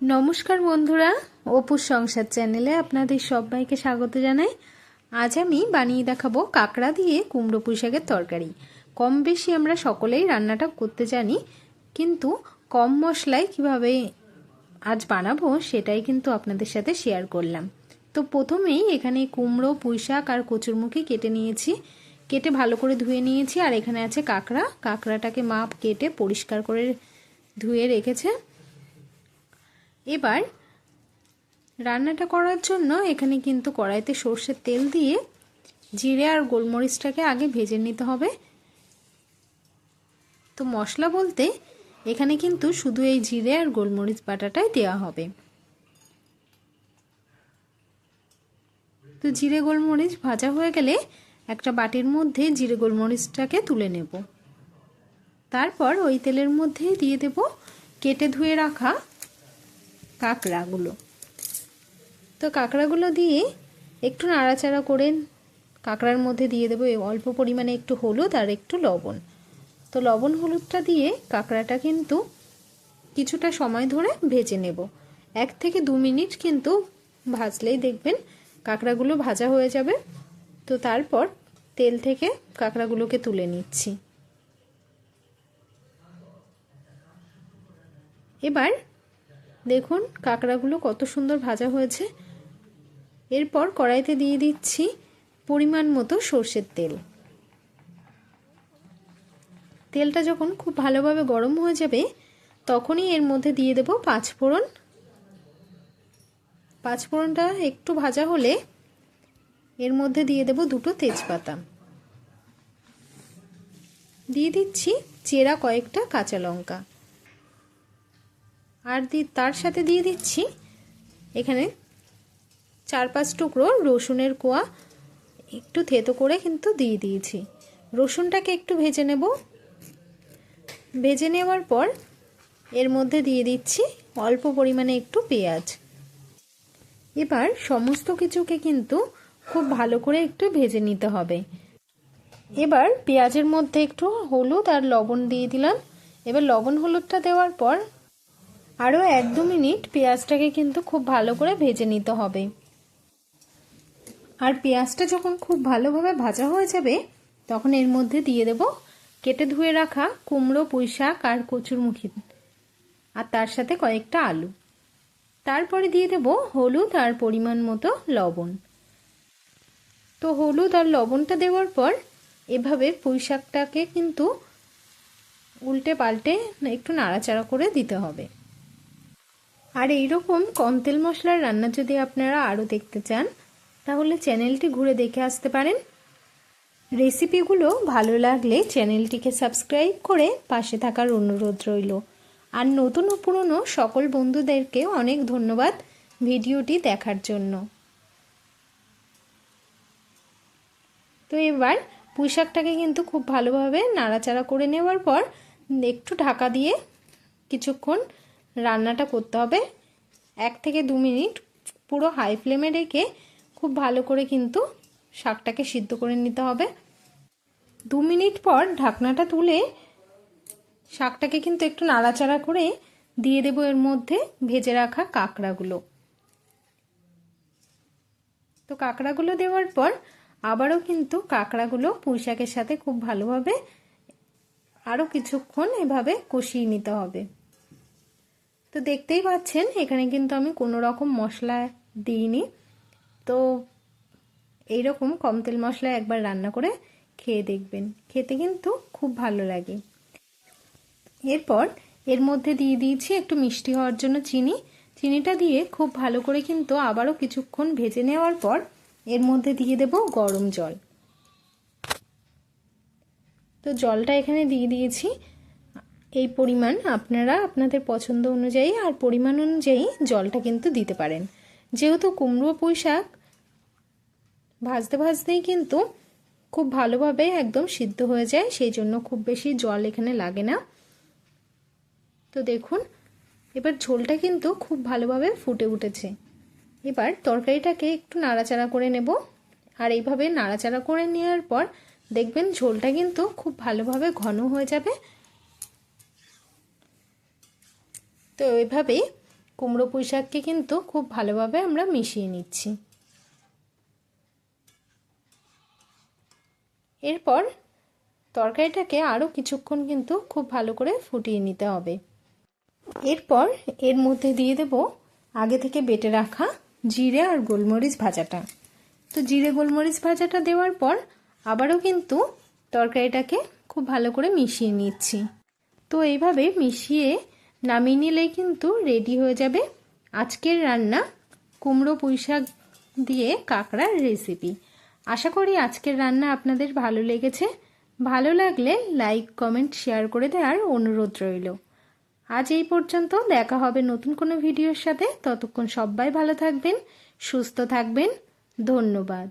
নমস্কার বন্ধুরা, অপুর সংসার চ্যানেলে আপনাদের সবাইকে স্বাগত জানাই। আজ আমি বানিয়ে দেখাবো কাঁকড়া দিয়ে কুমড়ো পুঁই শাকের তরকারি। কম বেশি আমরা সকলেই রান্নাটা করতে জানি, কিন্তু কম মশলায় কীভাবে আজ বানাবো সেটাই কিন্তু আপনাদের সাথে শেয়ার করলাম। তো প্রথমেই এখানে কুমড়ো, পুঁই শাক আর কচুরমুখী কেটে নিয়েছি। কেটে ভালো করে ধুয়ে নিয়েছি, আর এখানে আছে কাঁকড়া। কাঁকড়াটাকে মাপ কেটে পরিষ্কার করে ধুয়ে রেখেছে। এবার রান্নাটা করার জন্য এখানে কিন্তু কড়াইতে সর্ষের তেল দিয়ে জিরে আর গোলমরিচটাকে আগে ভেজে নিতে হবে। তো মশলা বলতে এখানে কিন্তু শুধু এই জিরে আর গোলমরিচ বাটাটাই দেওয়া হবে। তো জিরে গোলমরিচ ভাজা হয়ে গেলে একটা বাটির মধ্যে জিরে গোলমরিচটাকে তুলে নেব। তারপর ওই তেলের মধ্যে দিয়ে দেব কেটে ধুয়ে রাখা কাঁকড়াগুলো। তো কাঁকড়াগুলো দিয়ে একটু নাড়াচাড়া করে কাঁকড়ার মধ্যে দিয়ে দেবো। অল্প পরিমাণে একটু হলুদ আর একটু লবণ। তো লবণ হলুদটা দিয়ে কাঁকড়াটা কিন্তু কিছুটা সময় ধরে ভেজে নেব। এক থেকে দু মিনিট কিন্তু ভাজলেই দেখবেন কাঁকড়াগুলো ভাজা হয়ে যাবে। তো তারপর তেল থেকে কাঁকড়াগুলোকে তুলে নিচ্ছি। এবার দেখুন, কাঁকড়াগুলো কত সুন্দর ভাজা হয়েছে। এরপর কড়াইতে দিয়ে দিচ্ছি পরিমাণ মতো সর্ষের তেল। তেলটা যখন খুব ভালোভাবে গরম হয়ে যাবে, তখনই এর মধ্যে দিয়ে দেব পাঁচফোড়ন। পাঁচফোড়নটা একটু ভাজা হলে এর মধ্যে দিয়ে দেব দুটো তেজপাতা। দিয়ে দিচ্ছি চেরা কয়েকটা কাঁচা লঙ্কা। আর দি, তার সাথে দিয়ে দিচ্ছি এখানে চার পাঁচ টুকরো রসুনের কোয়া। একটু থেতো করে কিন্তু দিয়ে দিয়েছি। রসুনটাকে একটু ভেজে নেব। ভেজে নেওয়ার পর এর মধ্যে দিয়ে দিচ্ছি অল্প পরিমাণে একটু পেঁয়াজ। এবার সমস্ত কিছুকে কিন্তু খুব ভালো করে একটু ভেজে নিতে হবে। এবার পেঁয়াজের মধ্যে একটু হলুদ আর লবণ দিয়ে দিলাম। এবার লবণ হলুদটা দেওয়ার পর আরও এক দু মিনিট পেঁয়াজটাকে কিন্তু খুব ভালো করে ভেজে নিতে হবে। আর পেঁয়াজটা যখন খুব ভালোভাবে ভাজা হয়ে যাবে, তখন এর মধ্যে দিয়ে দেব কেটে ধুয়ে রাখা কুমড়ো পুঁই শাক আর কচুরমুখী আর তার সাথে কয়েকটা আলু। তারপরে দিয়ে দেব হলুদ আর পরিমাণ মতো লবণ। তো হলুদ আর লবণটা দেওয়ার পর এভাবে পুঁই শাকটাকে কিন্তু উল্টে পাল্টে একটু নাড়াচাড়া করে দিতে হবে। আর এইরকম কম তেল মশলার রান্না যদি আপনারা আরও দেখতে চান, তাহলে চ্যানেলটি ঘুরে দেখে আসতে পারেন। রেসিপিগুলো ভালো লাগলে চ্যানেলটিকে সাবস্ক্রাইব করে পাশে থাকার অনুরোধ রইল। আর নতুন ও পুরনো সকল বন্ধুদেরকে অনেক ধন্যবাদ ভিডিওটি দেখার জন্য। তো এবার পুঁইশাকটাকে কিন্তু খুব ভালোভাবে নাড়াচাড়া করে নেওয়ার পর একটু ঢাকা দিয়ে কিছুক্ষণ রান্নাটা করতে হবে। এক থেকে দু মিনিট পুরো হাই ফ্লেমে রেখে খুব ভালো করে কিন্তু শাকটাকে সিদ্ধ করে নিতে হবে। দু মিনিট পর ঢাকনাটা তুলে শাকটাকে কিন্তু একটু নাড়াচাড়া করে দিয়ে দেবো এর মধ্যে ভেজে রাখা কাঁকড়াগুলো। তো কাঁকড়াগুলো দেওয়ার পর আবারও কিন্তু কাঁকড়াগুলো পুঁইশাকের সাথে খুব ভালোভাবে আরও কিছুক্ষণ এভাবে কষিয়ে নিতে হবে। তো দেখতেই পাচ্ছেন, এখানে কিন্তু আমি কোনো রকম মশলা দিইনি। তো এইরকম কম তেল মশলা একবার রান্না করে খেয়ে দেখবেন। খেতে কিন্তু খুব ভালো লাগে। এরপর এর মধ্যে দিয়ে দিয়েছি একটু মিষ্টি হওয়ার জন্য চিনি। চিনিটা দিয়ে খুব ভালো করে কিন্তু আবারও কিছুক্ষণ ভেজে নেওয়ার পর এর মধ্যে দিয়ে দেব গরম জল। তো জলটা এখানে দিয়ে দিয়েছি। এই পরিমাণ আপনারা আপনাদের পছন্দ অনুযায়ী আর পরিমাণ অনুযায়ী জলটা কিন্তু দিতে পারেন। যেহেতু কুমড়ো পুঁই শাক ভাজতে ভাজতেই কিন্তু খুব ভালোভাবে একদম সিদ্ধ হয়ে যায়, সেই জন্য খুব বেশি জল এখানে লাগে না। তো দেখুন, এবার ঝোলটা কিন্তু খুব ভালোভাবে ফুটে উঠেছে। এবার তরকারিটাকে একটু নাড়াচাড়া করে নেব। আর এইভাবে নাড়াচাড়া করে নেওয়ার পর দেখবেন ঝোলটা কিন্তু খুব ভালোভাবে ঘন হয়ে যাবে তো এভাবে কুমড়ো পুঁই শাককে কিন্তু খুব ভালোভাবে আমরা মিশিয়ে নিচ্ছি। এরপর তরকারিটাকে আরও কিছুক্ষণ কিন্তু খুব ভালো করে ফুটিয়ে নিতে হবে। এরপর এর মধ্যে দিয়ে দেব আগে থেকে বেটে রাখা জিরে আর গোলমরিচ ভাজাটা। তো জিরে গোলমরিচ ভাজাটা দেওয়ার পর আবারও কিন্তু তরকারিটাকে খুব ভালো করে মিশিয়ে নিচ্ছি। তো এইভাবে মিশিয়ে নামিয়ে নিলেই কিন্তু রেডি হয়ে যাবে আজকের রান্না কুমড়ো পুঁই শাক দিয়ে কাঁকড়ার রেসিপি আশা করি আজকের রান্না আপনাদের ভালো লেগেছে। ভালো লাগলে লাইক কমেন্ট শেয়ার করে দেওয়ার অনুরোধ রইল। আজ এই পর্যন্ত দেখা হবে নতুন কোনো ভিডিওর সাথে। ততক্ষণ সবাই ভালো থাকবেন, সুস্থ থাকবেন। ধন্যবাদ।